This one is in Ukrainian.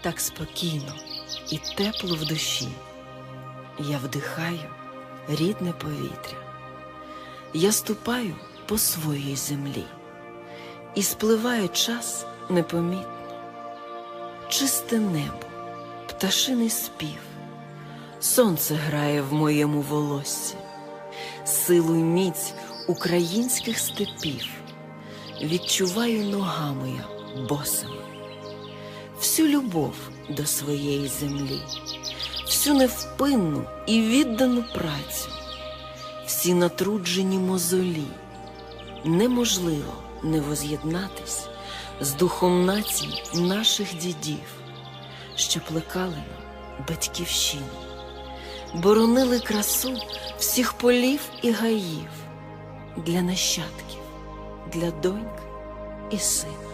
так спокійно і тепло в душі. Я вдихаю рідне повітря. Я ступаю по своїй землі, і спливає час непомітно. Чисте небо, пташиний спів, сонце грає в моєму волоссі, силу й міць українських степів відчуваю ногами я босими, всю любов до своєї землі, всю невпинну і віддану працю, всі натруджені мозолі. Неможливо не воз'єднатись з духом націй наших дідів, що плекали нам батьківщину, боронили красу всіх полів і гаїв для нащадків, для доньк і сина.